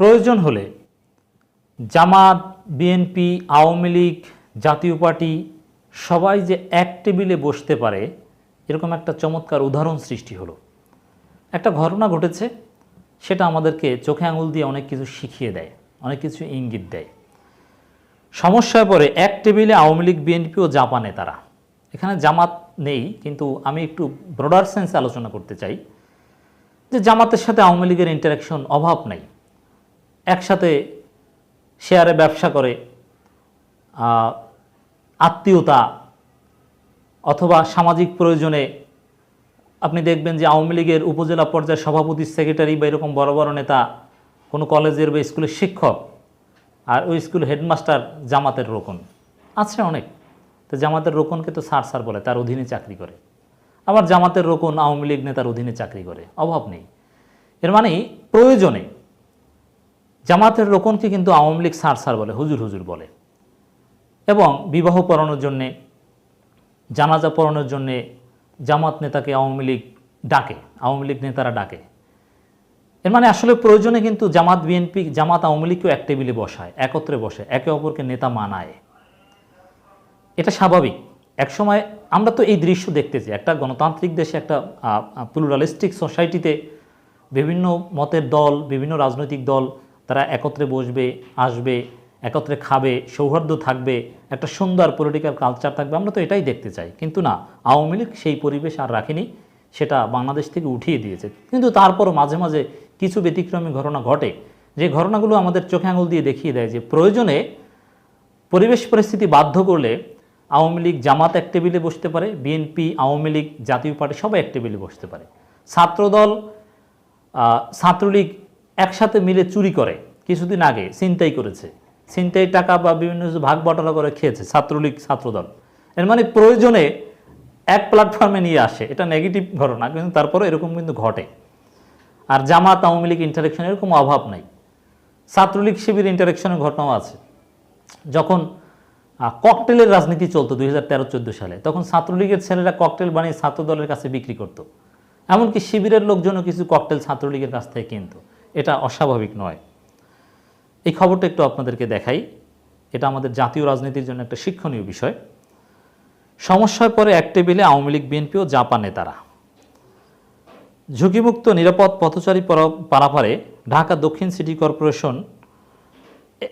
প্রয়োজন হলে জামাত বিএনপি আওয়ামী লীগ, জাতীয় পার্টি সবাই যে এক টেবিলে বসতে পারে, এরকম একটা চমৎকার উদাহরণ সৃষ্টি হলো। একটা ঘটনা ঘটেছে, সেটা আমাদেরকে চোখে আঙুল দিয়ে অনেক কিছু শিখিয়ে দেয়, অনেক কিছু ইঙ্গিত দেয়। সমস্যায় পড়ে এক টেবিলে আওয়ামী লীগ বিএনপি ও জাপানে তারা। এখানে জামাত নেই, কিন্তু আমি একটু ব্রডার সেন্সে আলোচনা করতে চাই যে জামাতের সাথে আওয়ামী লীগের ইন্টারাকশন অভাব নাই। একসাথে শেয়ারে ব্যবসা করে আত্মীয়তা অথবা সামাজিক প্রয়োজনে আপনি দেখবেন যে আওয়ামী লীগের উপজেলা পর্যায়ের সভাপতি, সেক্রেটারি বা এরকম বড় বড় নেতা কোনো কলেজের বা স্কুলের শিক্ষক আর ওই স্কুল হেডমাস্টার জামাতের রোকন। আছে অনেক। তো জামাতের রোকনকে তো সার সার বলে, তার অধীনে চাকরি করে। আবার জামাতের রোকন আওয়ামী লীগ নেতার অধীনে চাকরি করে। অভাব নেই। এর মানে প্রয়োজনে জামাতের রোকনকে কিন্তু আওয়ামী লীগ স্যার স্যার বলে, হুজুর হুজুর বলে। এবং বিবাহ পড়ানোর জন্যে, জানাজা পড়ানোর জন্যে জামাত নেতাকে আওয়ামী লীগ ডাকে, আওয়ামী লীগ নেতারা ডাকে। এর মানে আসলে প্রয়োজনে কিন্তু জামাত বিএনপি, জামাত আওয়ামী লীগকেও এক টেবিলে বসায়, একত্রে বসে, একে অপরকে নেতা মানায়। এটা স্বাভাবিক। একসময় আমরা তো এই দৃশ্য দেখতেছি, একটা গণতান্ত্রিক দেশে একটা প্লুরালিস্টিক সোসাইটিতে বিভিন্ন মতের দল, বিভিন্ন রাজনৈতিক দল তারা একত্রে বসবে, আসবে, একত্রে খাবে, সৌহার্দ্য থাকবে, একটা সুন্দর পলিটিক্যাল কালচার থাকবে, আমরা তো এটাই দেখতে চাই। কিন্তু না, আওয়ামী লীগ সেই পরিবেশ আর রাখেনি, সেটা বাংলাদেশ থেকে উঠিয়ে দিয়েছে। কিন্তু তারপরও মাঝে মাঝে কিছু ব্যতিক্রমী ঘটনা ঘটে, যে ঘটনাগুলো আমাদের চোখে আঙুল দিয়ে দেখিয়ে দেয় যে প্রয়োজনে পরিবেশ পরিস্থিতি বাধ্য করলে আওয়ামী লীগ জামাত এক টেবিলে বসতে পারে বিএনপি আওয়ামী লীগ, জাতীয় পার্টি সবাই এক টেবিলে বসতে পারে। ছাত্রদল ছাত্রলীগ একসাথে মিলে চুরি করে কিছুদিন আগে, ছিনতাই করেছে। ছিনতাই টাকা বা বিভিন্ন কিছু ভাগ বটলা করে খেয়েছে, ছাত্রলীগ, ছাত্রদল। এর মানে প্রয়োজনে এক প্ল্যাটফর্মে নিয়ে আসে। এটা নেগেটিভ ঘটনা, কিন্তু তারপরে এরকম কিন্তু ঘটে। আর জামাত, আওয়ামী লীগ ইন্টারেকশন এরকম অভাব নাই। ছাত্রলীগ শিবির ইন্টারেকশনের ঘটনাও আছে। যখন ককটেলের রাজনীতি চলতো দুই হাজার তেরো চোদ্দ সালে, তখন ছাত্রলীগের ছেলেরা ককটেল বানিয়ে ছাত্র দলের কাছে বিক্রি করত। এমনকি শিবিরের লোকজনও কিছু ককটেল ছাত্রলীগের কাছ থেকে কিনতো। এটা অস্বাভাবিক নয়। এই খবরটা একটু আপনাদেরকে দেখাই। এটা আমাদের জাতীয় রাজনীতির জন্য একটা শিক্ষণীয় বিষয়। সমস্যায় পরে এক টেবিলে আওয়ামী লীগ, বিএনপি ও জাপান নেতারা। ঝুঁকিমুক্ত, নিরাপদ পথচারী পারাপারে ঢাকা দক্ষিণ সিটি কর্পোরেশন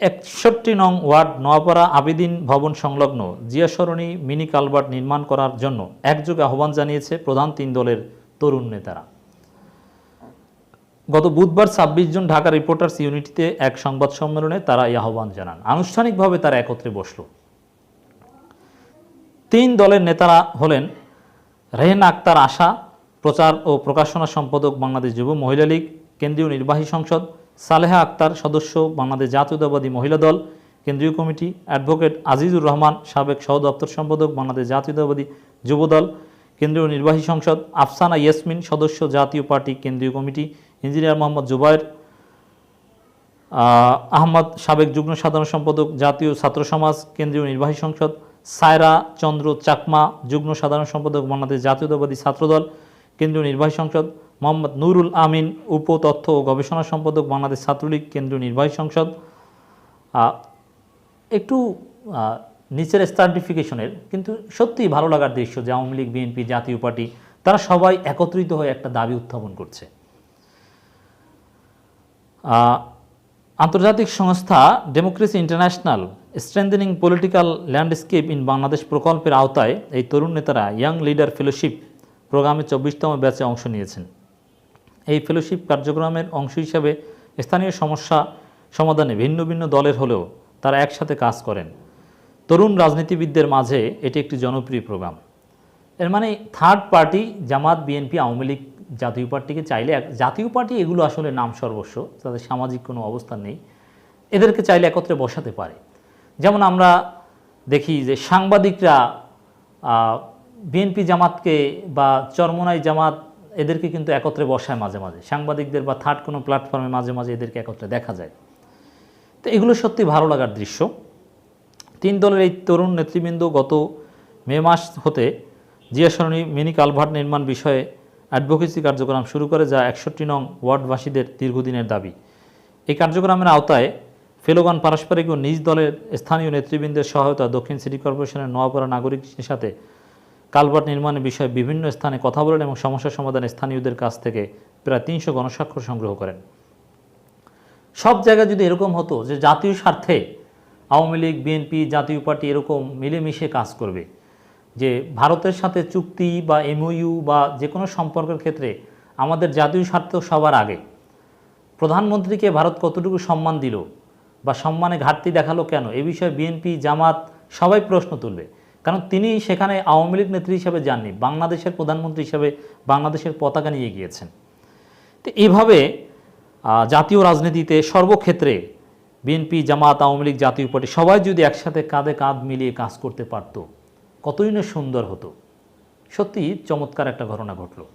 একষট্টি নং ওয়ার্ড নোয়াপাড়া আবেদিন ভবন সংলগ্ন জিয়া সরণি মিনি কালভার্ট নির্মাণ করার জন্য একযোগে আহ্বান জানিয়েছে প্রধান তিন দলের তরুণ নেতারা। গত বুধবার ছাব্বিশ জুন ঢাকা রিপোর্টার্স ইউনিটিতে এক সংবাদ সম্মেলনে তারা এই আহ্বান জানান। আনুষ্ঠানিকভাবে তারা একত্রে বসল। তিন দলের নেতারা হলেন রেহেন আক্তার আশা, প্রচার ও প্রকাশনা সম্পাদক বাংলাদেশ যুব মহিলা লীগ, কেন্দ্রীয় নির্বাহী সংসদ, সালেহা আক্তার সদস্য বাংলাদেশ জাতীয়তাবাদী মহিলা দল, কেন্দ্রীয় কমিটি, অ্যাডভোকেট আজিজুর রহমান, সাবেক সহ দপ্তর সম্পাদক বাংলাদেশ জাতীয়তাবাদী যুব দল, কেন্দ্রীয় নির্বাহী সংসদ, আফসানা ইয়াসমিন সদস্য জাতীয় পার্টি, কেন্দ্রীয় কমিটি ইঞ্জিনিয়ার মোহাম্মদ জুবায়ের আহ, আহমদ সাবেক যুগ্ম সাধারণ সম্পাদক জাতীয় ছাত্র সমাজ কেন্দ্রীয় নির্বাহী সংসদ সায়রা চন্দ্র চাকমা যুগ্ম সাধারণ সম্পাদক বাংলাদেশ জাতীয়তাবাদী ছাত্রদল কেন্দ্রীয় নির্বাহী সংসদ মোহাম্মদ নুরুল আমিন উপ তথ্য ও গবেষণা সম্পাদক বাংলাদেশ ছাত্রলীগ কেন্দ্রীয় নির্বাহী সংসদ। একটু নিচের স্টার্টিফিকেশনের কিন্তু সত্যিই ভালো লাগার দৃশ্য যে আওয়ামী লীগ বিএনপি জাতীয় পার্টি তারা সবাই একত্রিত হয়ে একটা দাবি উত্থাপন করছে। আন্তর্জাতিক সংস্থা democracy international strengthening political landscape in Bangladesh প্রকল্পের আওতায় এই তরুণ নেতারা ইয়াং লিডার ফেলোশিপ প্রোগ্রামে চব্বিশতম ব্যাচে অংশ নিয়েছেন। এই ফেলোশিপ কার্যক্রমের অংশ হিসাবে স্থানীয় সমস্যা সমাধানে ভিন্ন ভিন্ন দলের হলেও তারা একসাথে কাজ করেন। তরুণ রাজনীতিবিদদের মাঝে এটি একটি জনপ্রিয় প্রোগ্রাম। এর মানে third party Jamaat BNP Awami League Jatiya পার্টিকে চাইলে জাতীয় পার্টি এগুলো আসলে নাম সর্বস্ব, তাদের সামাজিক কোনো অবস্থান নেই। এদেরকে চাইলে একত্রে বসাতে পারে। যেমন আমরা দেখি যে সাংবাদিকরা বিএনপি জামাতকে বা চরমনাই জামাত এদেরকে কিন্তু একত্রে বসায় মাঝে মাঝে। সাংবাদিকদের বা থার্ড কোনো প্ল্যাটফর্মে মাঝে মাঝে এদেরকে একত্রে দেখা যায়। তো এগুলো সত্যি ভালো লাগার দৃশ্য। তিন দলের এই তরুণ নেতৃবৃন্দ গত মে মাস হতে জিয়া সরণি মিনি কালভার্ট নির্মাণ বিষয়ে অ্যাডভোকেসি কার্যক্রম শুরু করে যা একষট্টি নং ওয়ার্ডবাসীদের দীর্ঘদিনের দাবি। এই কার্যক্রমের আওতায় ফেলোগান পারস্পরিক ও নিজ দলের স্থানীয় নেতৃবৃন্দের সহায়তা, দক্ষিণ সিটি কর্পোরেশনের নোয়াপাড়া নাগরিকদের সাথে কালভার্ট নির্মাণের বিষয়ে বিভিন্ন স্থানে কথা বলেন এবং সমস্যা সমাধানে স্থানীয়দের কাছ থেকে প্রায় তিনশো গণস্বাক্ষর সংগ্রহ করেন। সব জায়গায় যদি এরকম হতো যে জাতীয় স্বার্থে আওয়ামী লীগ, বিএনপি, জাতীয় পার্টি এরকম মিলেমিশে কাজ করবে যে ভারতের সাথে চুক্তি বা এমওইউ বা যে কোনো সম্পর্কের ক্ষেত্রে আমাদের জাতীয় স্বার্থ সবার আগে। প্রধানমন্ত্রীকে ভারত কতটুকু সম্মান দিল বা সম্মানে ঘাটতি দেখাল কেন? এ বিষয়ে বিএনপি জামাত সবাই প্রশ্ন তুলবে। কারণ তিনি সেখানে আওয়ামী লীগ নেত্রী হিসেবে যাননি, বাংলাদেশের প্রধানমন্ত্রী হিসেবে বাংলাদেশের পতাকা নিয়ে গিয়েছেন। তো এভাবে জাতীয় রাজনীতিতে সর্বক্ষেত্রে বিএনপি জামাত, আওয়ামী লীগ, জাতীয় পার্টি সবাই যদি একসাথে কাঁধে কাঁধ মিলিয়ে কাজ করতে পারত কতই না সুন্দর হতো। সত্যি চমৎকার একটা ঘটনা ঘটলো।